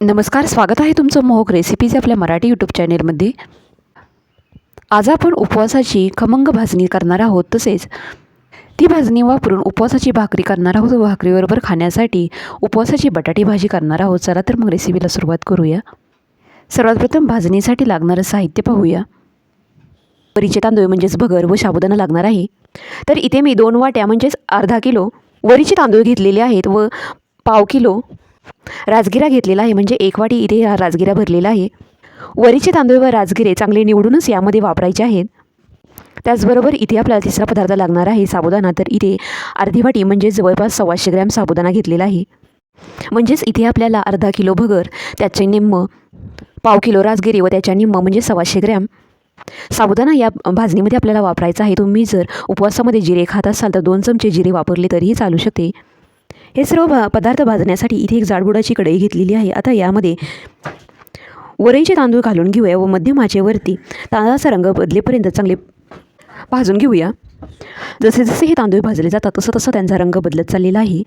नमस्कार स्वागत आहे तुमचं मोहक रेसिपीज आपल्या मराठी यूट्यूब चॅनेलमध्ये आज आपण उपवासाची खमंग भाजणी करणार आहोत तसेच ती भाजणी वापरून उपवासाची भाकरी करणार आहोत भाकरीबरोबर खाण्यासाठी उपवासाची बटाटी भाजी करणार आहोत. चला तर मग रेसिपीला सुरुवात करूया. सर्वात प्रथम भाजणीसाठी लागणारं साहित्य पाहूया. वरीचे तांदूळ म्हणजेच भगर व साबुदाणा लागणार आहे. तर इथे मी दोन वाट्या म्हणजेच अर्धा किलो वरीचे तांदूळ घेतलेले आहेत व पाव किलो राजगिरा घेतलेला आहे. म्हणजे एक वाटी इथे हा राजगिरा भरलेला आहे. वरीचे तांदूळ व राजगिरे चांगले निवडूनच यामध्ये वापरायचे आहेत. त्याचबरोबर इथे आपल्याला तिसरा पदार्थ लागणार आहे साबुदाणा. तर इथे अर्धी वाटी म्हणजे जवळपास सव्वाशे ग्रॅम साबुदाणा घेतलेला आहे. म्हणजेच इथे आपल्याला अर्धा किलो भगर त्याचे निम्म पाव किलो राजगिरी व त्याच्या निम्म म्हणजे सव्वाशे ग्रॅम साबुदाणा या भाजणीमध्ये आपल्याला वापरायचा आहे. तुम्ही जर उपवासामध्ये जिरे खात असाल तर दोन चमचे जिरे वापरले तरीही चालू शकते. हे सर्व भा पदार्थ भाजण्यासाठी इथे एक जाडबुडाची कढई घेतलेली आहे. आता यामध्ये वरईचे तांदूळ घालून घेऊया व मध्यम आचेवरती तांदळाचा रंग बदलेपर्यंत चांगले भाजून घेऊया. जसे जसे हे तांदूळ भाजले जातात तसं तसं त्यांचा रंग बदलत चाललेला आहे.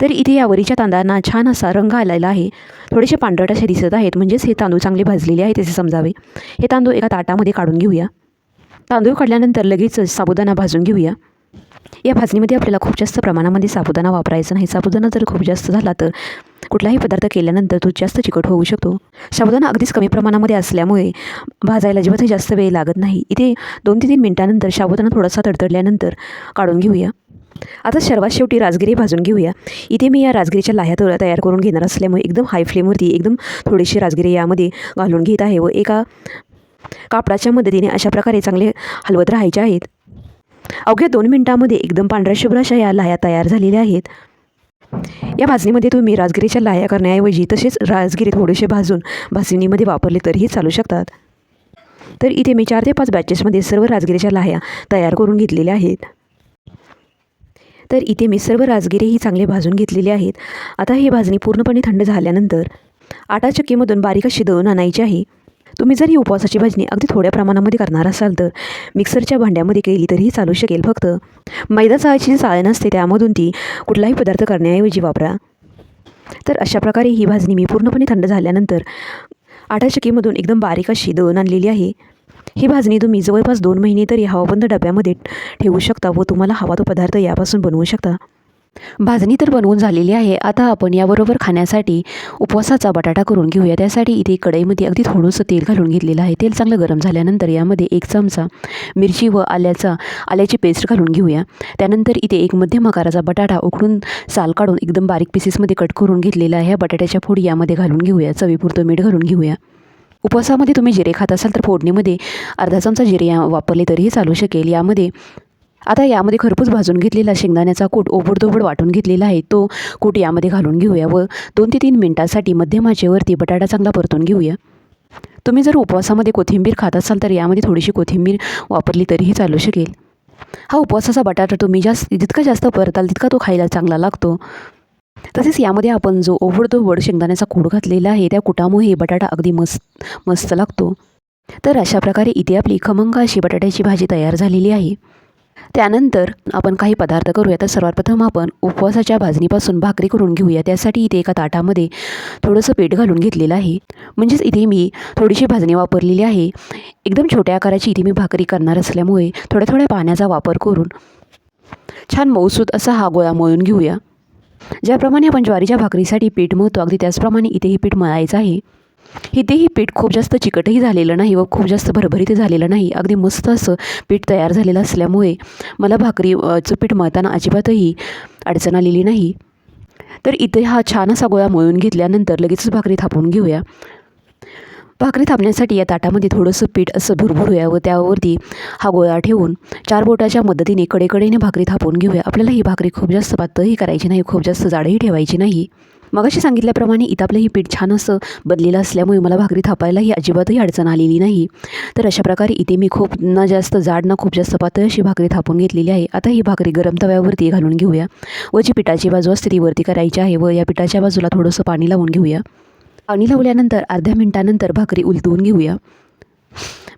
तर इथे या वरीच्या तांदळांना छान असा रंग आलेला आहे. थोडेसे पांढरट असे दिसत आहेत म्हणजेच हे तांदूळ चांगले भाजलेले आहेत असे समजावे. हे तांदूळ एका ताटामध्ये काढून घेऊया. तांदूळ काढल्यानंतर लगेच साबुदाणा भाजून घेऊया. या भाजणीमध्ये आपल्याला खूप जास्त प्रमाणामध्ये साबुदाणा वापरायचा नाही. साबुदाणा जर खूप जास्त झाला तर कुठलाही पदार्थ केल्यानंतर तो जास्त चिकट होऊ शकतो. साबुदाणा अगदीच कमी प्रमाणामध्ये असल्यामुळे भाजायला अजिबातही जास्त वेळ लागत नाही. इथे दोन ते तीन मिनटानंतर साबुदाणा थोडासा तडतडल्यानंतर काढून घेऊया. आता सर्वात शेवटी राजगिरी भाजून घेऊया. इथे मी या राजगिरीच्या लाह्या थोड्या तयार करून घेणार असल्यामुळे एकदम हाय फ्लेमवरती एकदम थोडीशी राजगिरी यामध्ये घालून घेत आहे व एका कापडाच्या मदतीने अशा प्रकारे चांगले हलवत राहायचे आहेत. अवघ्या दोन मिनटामध्ये एकदम पांढऱ्या शुभ्र अशा या लाह्या तयार झालेल्या आहेत. या भाजणीमध्ये तुम्ही राजगिरीच्या लाया करण्याऐवजी तसेच राजगिरी थोडेसे भाजून भाजणीमध्ये वापरले तरीही चालू शकतात. तर इथे मी चार ते पाच बॅचेसमध्ये सर्व राजगिरीच्या लाह्या तयार करून घेतलेल्या आहेत. तर इथे मी सर्व राजगिरीही चांगले भाजून घेतलेले आहेत. आता ही भाजणी पूर्णपणे थंड झाल्यानंतर आटा चक्कीमधून बारीक अशी दळून आणायची आहे. तुम्ही जर ही उपवासाची भाजणी अगदी थोड्या प्रमाणामध्ये करणार असाल तर मिक्सरच्या भांड्यामध्ये केली तरीही चालू शकेल फक्त. मैदा चहाची जी चाळण असते त्यामधून ती कुठलाही पदार्थ करण्याऐवजी वापरा. तर अशा प्रकारे ही भाजणी मी पूर्णपणे थंड झाल्यानंतर आटा चक्कीमधून एकदम बारीक अशी दळून आणलेली आहे. ही भाजणी तुम्ही जवळपास दोन महिने तरी हवाबंद डब्यामध्ये ठेवू शकता व तुम्हाला हवा तो पदार्थ यापासून बनवू शकता. भाजणी तर बनवून झालेली आहे. आता आपण याबरोबर खाण्यासाठी उपवासाचा बटाटा करून घेऊया. त्यासाठी इथे कढईमध्ये अगदी थोडंसं तेल घालून घेतलेलं आहे. तेल चांगलं गरम झाल्यानंतर यामध्ये एक चमचा मिरची व आल्याचा आल्याची पेस्ट घालून घेऊया. त्यानंतर इथे एक मध्यम आकाराचा बटाटा उकडून साल काढून एकदम बारीक पीसेसमध्ये कट करून घेतलेला आहे. बटाट्याच्या फोडी यामध्ये घालून घेऊया. चवीपुरतं मीठ घालून घेऊया. उपवासामध्ये तुम्ही जिरे खात असाल तर फोडणीमध्ये अर्धा चमचा जिरे या वापरले तरीही चालू शकेल. यामध्ये आता यामध्ये खरपूस भाजून घेतलेला शेंगदाण्याचा कूट ओबडधोबड वाटून घेतलेला आहे. तो कूट यामध्ये घालून घेऊया व दोन ते तीन मिनटासाठी मध्यम आचेवरती बटाटा चांगला परतून घेऊया. तुम्ही जर उपवासामध्ये कोथिंबीर खात असाल तर यामध्ये थोडीशी कोथिंबीर वापरली तरीही चालू शकेल. हा उपवासाचा बटाटा तुम्ही जास्त जितका जास्त परताल तितका तो खायला चांगला लागतो. तसेच यामध्ये आपण जो ओबडधोबड शेंगदाण्याचा कूट घातलेला आहे त्या कुटामुळे बटाटा अगदी मस्त मस्त लागतो. तर अशा प्रकारे इथे आपली खमंग अशी बटाट्याची भाजी तयार झालेली आहे. त्यानंतर आपण काही पदार्थ करूया. तर सर्वात प्रथम आपण उपवासाच्या भाजणीपासून भाकरी करून घेऊया. त्यासाठी इथे एका ताटामध्ये थोडंसं पीठ घालून घेतलेलं आहे. म्हणजेच इथे मी थोडीशी भाजणी वापरलेली आहे. एकदम छोट्या आकाराची इथे मी भाकरी करणार असल्यामुळे थोड्या थोड्या पाण्याचा वापर करून छान मऊसूद असा हा गोळा मळून घेऊया. ज्याप्रमाणे आपण ज्वारीच्या भाकरीसाठी पीठ मळतो अगदी त्याचप्रमाणे इथेही पीठ मळायचं आहे. इथेही पीठ खूप जास्त चिकटही झालेलं नाही व खूप जास्त भरभरीत झालेलं नाही. अगदी मस्त असं पीठ तयार झालेलं असल्यामुळे मला भाकरीचं पीठ मळताना अजिबातही अडचण आलेली नाही. तर इथे हा छान असा गोळा मळून घेतल्यानंतर लगेचच भाकरी थापून घेऊया. भाकरी थापण्यासाठी या ताटामध्ये थोडंसं पीठ असं भुरभुरूया व त्यावरती हा गोळा ठेवून चार बोटाच्या मदतीने कडेकडेने भाकरी थापून घेऊया. आपल्याला ही भाकरी खूप जास्त पातळही करायची नाही खूप जास्त जाडही ठेवायची नाही. मगाशी सांगितल्याप्रमाणे इथं आपलं ही पीठ छान असं बनलेलं असल्यामुळे मला भाकरी थापायलाही अजिबातही अडचण आलेली नाही. तर अशा प्रकारे इथे मी खूप ना जास्त जाड ना खूप जास्त पातळ अशी भाकरी थापून घेतलेली आहे. आता ही भाकरी गरम तव्यावरती घालून घेऊया. व जी पिठाची बाजू असते ती वरती करायची आहे व या पिठाच्या बाजूला थोडंसं पाणी लावून घेऊया. पाणी लावल्यानंतर अर्ध्या मिनटानंतर भाकरी उलटवून घेऊया.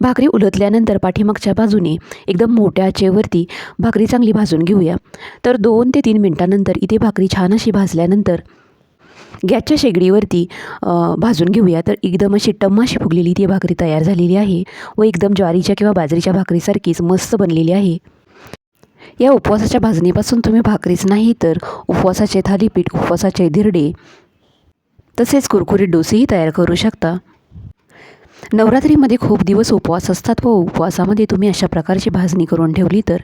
भाकरी उलटल्यानंतर पाठीमागच्या बाजूने एकदम मोठ्या आचेवरती भाकरी चांगली भाजून घेऊया. तर दोन ते तीन मिनटानंतर इथे भाकरी छान अशी भाजल्यानंतर गॅसच्या शेगडीवरती भाजून घेऊया. तर एकदम अशी टम्माशी फुगलेली ती भाकरी तयार झालेली आहे व एकदम ज्वारीच्या किंवा बाजरीच्या भाकरीसारखीच मस्त बनलेली आहे. या उपवासाच्या भाजणीपासून तुम्ही भाकरीच नाही तर उपवासाचे थालीपीठ उपवासाचे धिरडे तसेच कुरकुरीत डोसेही तयार करू शकता. नवरात्रीमध्ये खूप दिवस उपवास असतात व उपवासामध्ये तुम्ही अशा प्रकारची भाजणी करून ठेवली तर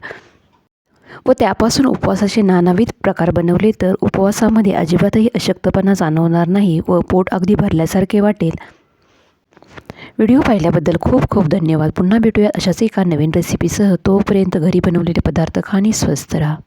व त्यापासून उपवासाचे नानाविध प्रकार बनवले तर उपवासामध्ये अजिबातही अशक्तपणा जाणवणार नाही व पोट अगदी भरल्यासारखे वाटेल. व्हिडिओ पाहिल्याबद्दल खूप खूप धन्यवाद. पुन्हा भेटूया अशाच एका नवीन रेसिपीसह तोपर्यंत घरी बनवलेले पदार्थ खाणे स्वस्त राहा.